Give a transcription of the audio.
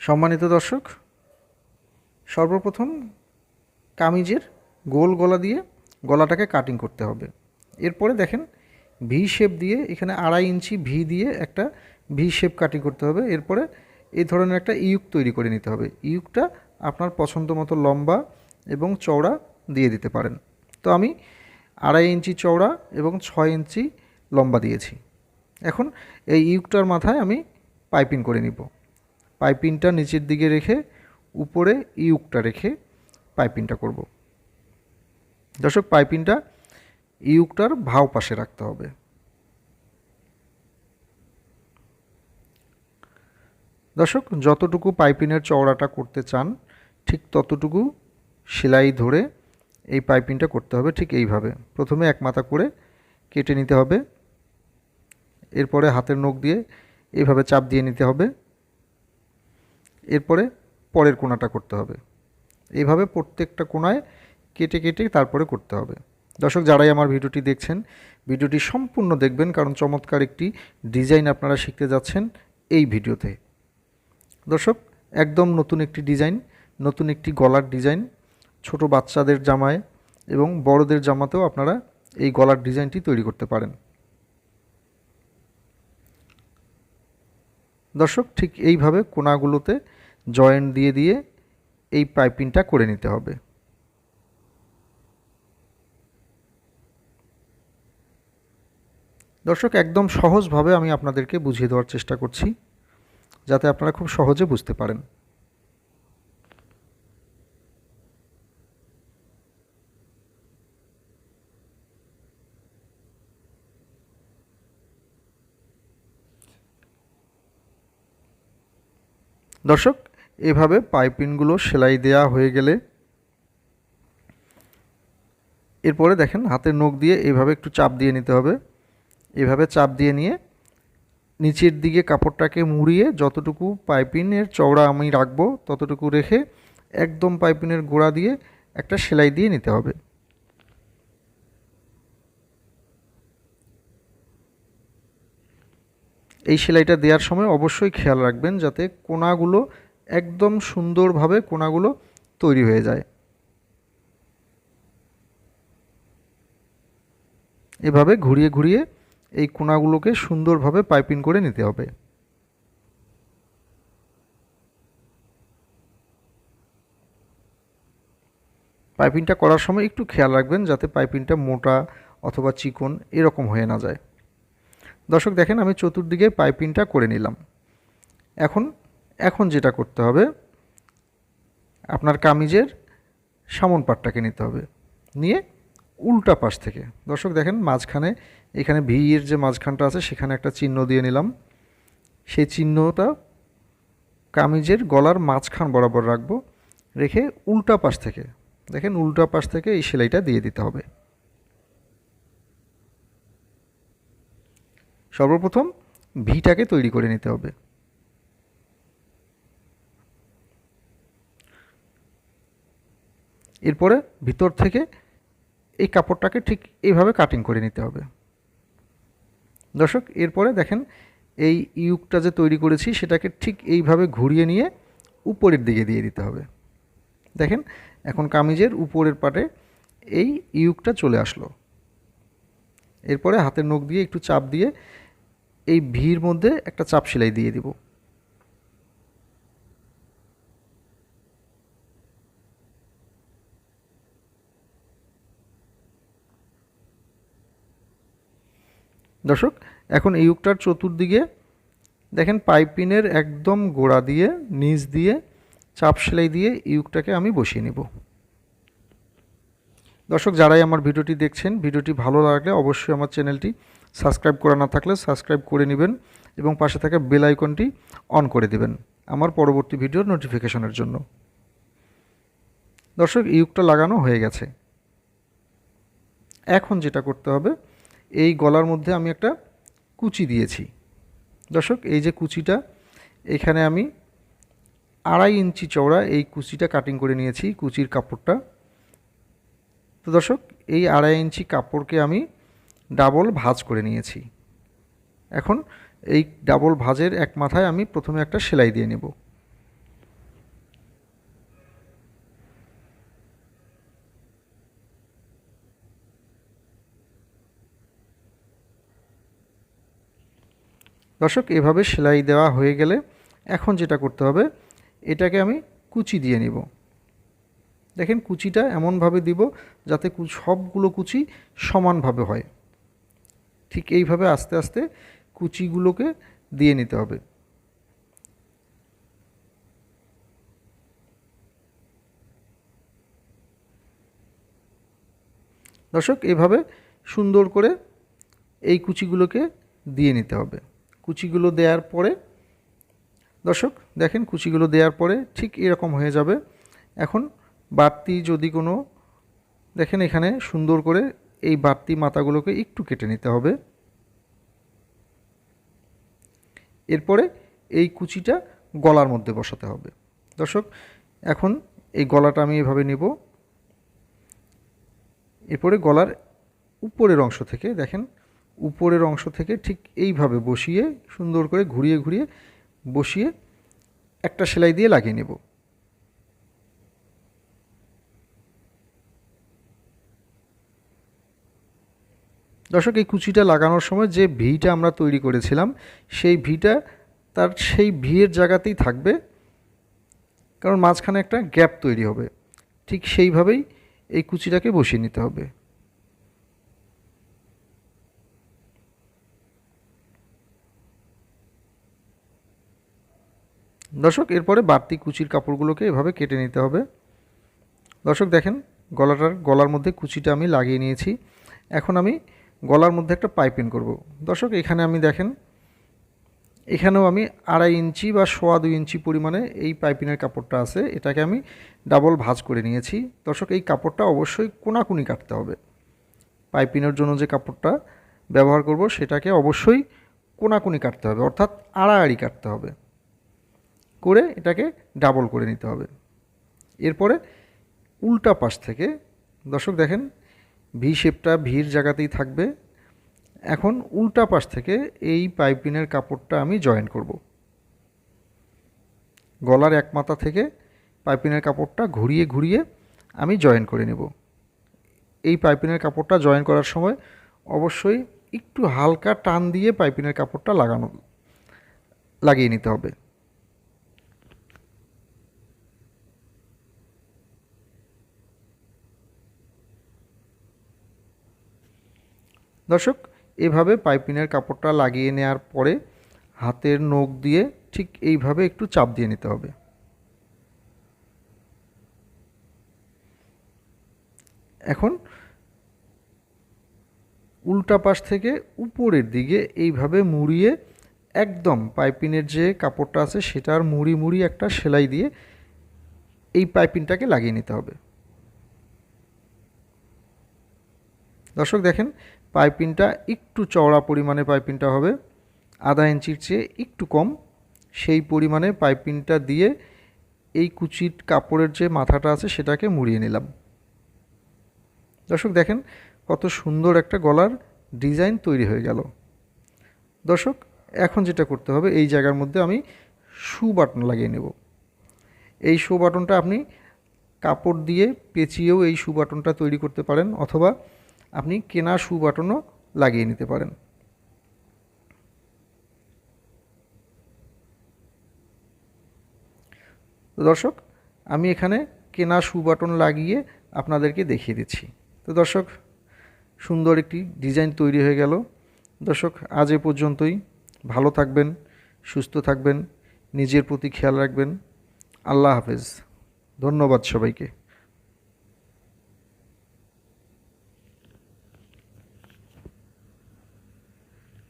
সম্মানিত দর্শক, সর্বপ্রথম কামিজের গোল গলা দিয়ে গলাটাকে কাটিং করতে হবে। এরপরে দেখেন ভি শেপ দিয়ে, এখানে আড়াই ইঞ্চি ভি দিয়ে একটা ভি শেপ কাটিং করতে হবে। এরপরে এই ধরনের একটা ইউক তৈরি করে নিতে হবে। ইউকটা আপনার পছন্দ মতো লম্বা এবং চওড়া দিয়ে দিতে পারেন। তো আমি আড়াই ইঞ্চি চওড়া এবং ছয় ইঞ্চি লম্বা দিয়েছি। এখন এই ইউকটার মাথায় আমি পাইপিং করে নিব। পাইপিংটা নিচের দিকে রেখে, উপরে ইউকটা রেখে পাইপিংটা করব। দর্শক, পাইপিংটা ইউকটার ভাও পাশে রাখতে হবে। দর্শক, যতটুকু পাইপিনের চওড়াটা করতে চান, ঠিক ততটুকু সেলাই ধরে এই পাইপিংটা করতে হবে ঠিক এইভাবে। প্রথমে এক মাথা করে কেটে নিতে হবে। এরপরে হাতের নখ দিয়ে এইভাবে চাপ দিয়ে নিতে হবে। এরপরে পরের কোণাটা করতে হবে। এইভাবে প্রত্যেকটা কোণায় কেটে কেটে তারপরে করতে হবে। দর্শক, যারাই আমার ভিডিওটি দেখছেন, ভিডিওটি সম্পূর্ণ দেখবেন কারণ চমৎকার একটি ডিজাইন আপনারা শিখতে যাচ্ছেন এই ভিডিওতে। দর্শক, একদম নতুন একটি ডিজাইন, নতুন একটি গলার ডিজাইন, ছোট বাচ্চাদের জামায় এবং বড়দের জামাতেও আপনারা এই গলার ডিজাইনটি তৈরি করতে পারেন। দর্শক, ঠিক এইভাবে কোনাগুলোতে জয়েন্ট দিয়ে দিয়ে এই পাইপিংটা করে নিতে হবে। দর্শক, একদম সহজভাবে আমি আপনাদেরকে বুঝিয়ে দেওয়ার চেষ্টা করছি, যাতে আপনারা খুব সহজে বুঝতে পারেন। দর্শক, এভাবে পাইপিনগুলো সেলাই দেয়া হয়ে গেলে এরপরে দেখেন হাতের নখ দিয়ে এভাবে একটু চাপ দিয়ে নিতে হবে। এভাবে চাপ দিয়ে নিয়ে নিচের দিকে কাপড়টাকে মুড়িয়ে যতটুকু পাইপিনের চওড়া আমি রাখব ততটুকু রেখে একদম পাইপিনের গোড়া দিয়ে একটা সেলাই দিয়ে নিতে হবে। এই সেলাইটা দেওয়ার সময় অবশ্যই খেয়াল রাখবেন যাতে কোনাগুলো একদম সুন্দরভাবে কোনাগুলো তৈরি হয়ে যায়। এভাবে ঘুরিয়ে ঘুরিয়ে এই কোনাগুলোকে সুন্দরভাবে পাইপিং করে নিতে হবে। পাইপিংটা করার সময় একটু খেয়াল রাখবেন যাতে পাইপিংটা মোটা অথবা চিকন এরকম হয়ে না যায়। দর্শক দেখেন, আমি চতুর্দিকে পাইপিংটা করে নিলাম। এখন এখন যেটা করতে হবে, আপনার কামিজের সামন পাটটাকে নিতে হবে। নিয়ে উল্টা পাশ থেকে। দর্শক দেখেন, মাঝখানে এখানে ভি এর যে মাঝখানটা আছে, সেখানে একটা চিহ্ন দিয়ে নিলাম। সেই চিহ্নটা কামিজের গলার মাঝখান বরাবর রাখব, রেখে উল্টা পাশ থেকে, দেখেন, উল্টা পাশ থেকে এই সেলাইটা দিয়ে দিতে হবে। সর্বপ্রথম ভিটাকে তৈরি করে নিতে হবে। এরপরে ভিতর থেকে এই কাপড়টাকে ঠিক এইভাবে কাটিং করে নিতে হবে। দর্শক, এরপরে দেখেন এই ইউকটা যে তৈরি করেছি, সেটাকে ঠিক এইভাবে ঘুরিয়ে নিয়ে উপরের দিকে দিয়ে দিতে হবে। দেখেন, এখন কামিজের উপরের পাটে এই ইউকটা চলে আসলো। এরপরে হাতের নখ দিয়ে একটু চাপ দিয়ে এই ভির মধ্যে একটা চাপ সেলাই দিয়ে দিব। দর্শক, এখন এই ইউকটার চতুর্দিকে দেখেন পাইপিনের একদম গোড়া দিয়ে, নিচ দিয়ে চাপ সেলাই দিয়ে ইউকটাকে আমি বসিয়ে নিব। দর্শক, যারাই আমার ভিডিওটি দেখছেন, ভিডিওটি ভালো লাগলে অবশ্যই আমার চ্যানেলটি সাবস্ক্রাইব করা না থাকলে সাবস্ক্রাইব করে নেবেন এবং পাশে থাকা বেল আইকনটি অন করে দেবেন আমার পরবর্তী ভিডিওর নোটিফিকেশনের জন্য। দর্শক ইউকটা লাগানো হয়ে গেছে। এখন যেটা করতে হবে, এই গলার মধ্যে আমি একটা কুচি দিয়েছি। দর্শক, এই যে কুচিটা, এখানে আমি আড়াই ইঞ্চি চওড়া এই কুচিটা কাটিং করে নিয়েছি, কুচির কাপড়টা। তো দর্শক, এই আড়াই ইঞ্চি কাপড়কে আমি ডাবল ভাজ করে নিয়েছি। এখন এই ডাবল ভাজের এক মাথায় আমি প্রথমে একটা সেলাই দিয়ে নেব। দর্শক, এভাবে সেলাই দেওয়া হয়ে গেলে এখন যেটা করতে হবে, এটাকে আমি কুচি দিয়ে নিব। দেখেন কুচিটা এমনভাবে দিব যাতে সবগুলো কুচি সমানভাবে হয়। ঠিক এইভাবে আস্তে আস্তে কুচিগুলোকে দিয়ে নিতে হবে। দর্শক, এভাবে সুন্দর করে এই কুচিগুলোকে দিয়ে নিতে হবে। কুচিগুলো দেওয়ার পরে, দর্শক, দেখেন কুচিগুলো দেওয়ার পরে ঠিক এরকম হয়ে যাবে। এখন বাড়তি যদি কোনো, দেখেন এখানে সুন্দর করে এই বাড়তি মাথাগুলোকে একটু কেটে নিতে হবে। এরপরে এই কুচিটা গলার মধ্যে বসাতে হবে। দর্শক, এখন এই গলাটা আমি এভাবে নেব। এরপরে গলার উপরের অংশ থেকে, দেখেন, উপরের অংশ থেকে ঠিক এইভাবে বসিয়ে সুন্দর করে ঘুরিয়ে ঘুরিয়ে বসিয়ে একটা সেলাই দিয়ে লাগিয়ে নেব। দর্শক, এই কুচিটা লাগানোর সময় যে ভিটা আমরা তৈরি করেছিলাম, সেই ভিটা তার সেই ভিয়ের জায়গাতেই থাকবে। কারণ মাঝখানে একটা গ্যাপ তৈরি হবে। ঠিক সেইভাবেই এই কুচিটাকে বসিয়ে নিতে হবে। দর্শক, এরপরে বাড়তি কুচির কাপড়গুলোকে এভাবে কেটে নিতে হবে। দর্শক, দেখেন, গলাটার, গলার মধ্যে কুচিটা আমি লাগিয়ে নিয়েছি। এখন আমি গলার মধ্যে একটা পাইপিং করব। দর্শক, এখানে আমি দেখেন, এখানেও আমি আড়াই ইঞ্চি বা সোয়া দুই ইঞ্চি পরিমাণে এই পাইপিনের কাপড়টা আছে। এটাকে আমি ডাবল ভাজ করে নিয়েছি। দর্শক, এই কাপড়টা অবশ্যই কোনাকুনি কাটতে হবে। পাইপিনের জন্য যে কাপড়টা ব্যবহার করব, সেটাকে অবশ্যই কোনাকুনি কাটতে হবে, অর্থাৎ আড়াআড়ি কাটতে হবে। করে এটাকে ডাবল করে নিতে হবে। এরপরে উল্টা পাশ থেকে, দর্শক দেখেন ভি শেপটা ভির জায়গাতেই থাকবে। এখন উল্টা পাশ থেকে এই পাইপিনের কাপড়টা আমি জয়েন করব। গলার এক মাথা থেকে পাইপিনের কাপড়টা ঘুরিয়ে ঘুরিয়ে আমি জয়েন করে নেব। এই পাইপিনের কাপড়টা জয়েন করার সময় অবশ্যই একটু হালকা টান দিয়ে পাইপিনের কাপড়টা লাগানো, লাগিয়ে নিতে হবে। দর্শক, এভাবে পাইপিনের কাপড়টা লাগিয়ে নেওয়ার পরে হাতের নখ দিয়ে ঠিক এইভাবে একটু চাপ দিয়ে নিতে হবে। এখন উল্টা পাশ থেকে উপরের দিকে এইভাবে মুড়িয়ে একদম পাইপিনের যে কাপড়টা আছে সেটার মুড়ি মুড়ি একটা সেলাই দিয়ে এই পাইপিনটাকে লাগিয়ে নিতে হবে। দর্শক দেখেন পাইপিনটা একটু চওড়া পরিমাণে পাইপিনটা হবে। আধা ইঞ্চির চেয়ে একটু কম। সেই পরিমাণে পাইপিনটা দিয়ে এই কুচির কাপড়ের যে মাথাটা আছে সেটাকে মুড়িয়ে নিলাম। দর্শক, দেখেন কত সুন্দর একটা গলার ডিজাইন তৈরি হয়ে গেল। দর্শক, এখন যেটা করতে হবে, এই জায়গার মধ্যে আমি শু বাটন লাগিয়ে নেব। এই শু বাটনটা আপনি কাপড় দিয়ে পেঁচিয়েও এই শু বাটনটা তৈরি করতে পারেন অথবা আপনি কেনা শু বাটনও লাগিয়ে নিতে পারেন। তো দর্শক, আমি এখানে কেনা শু বাটন লাগিয়ে আপনাদেরকে দেখিয়ে দিচ্ছি। তো দর্শক, সুন্দর একটি ডিজাইন তৈরি হয়ে গেল। দর্শক, আজ এ পর্যন্তই। ভালো থাকবেন, সুস্থ থাকবেন, নিজের প্রতি খেয়াল রাখবেন। আল্লাহ হাফেজ। ধন্যবাদ সবাইকে।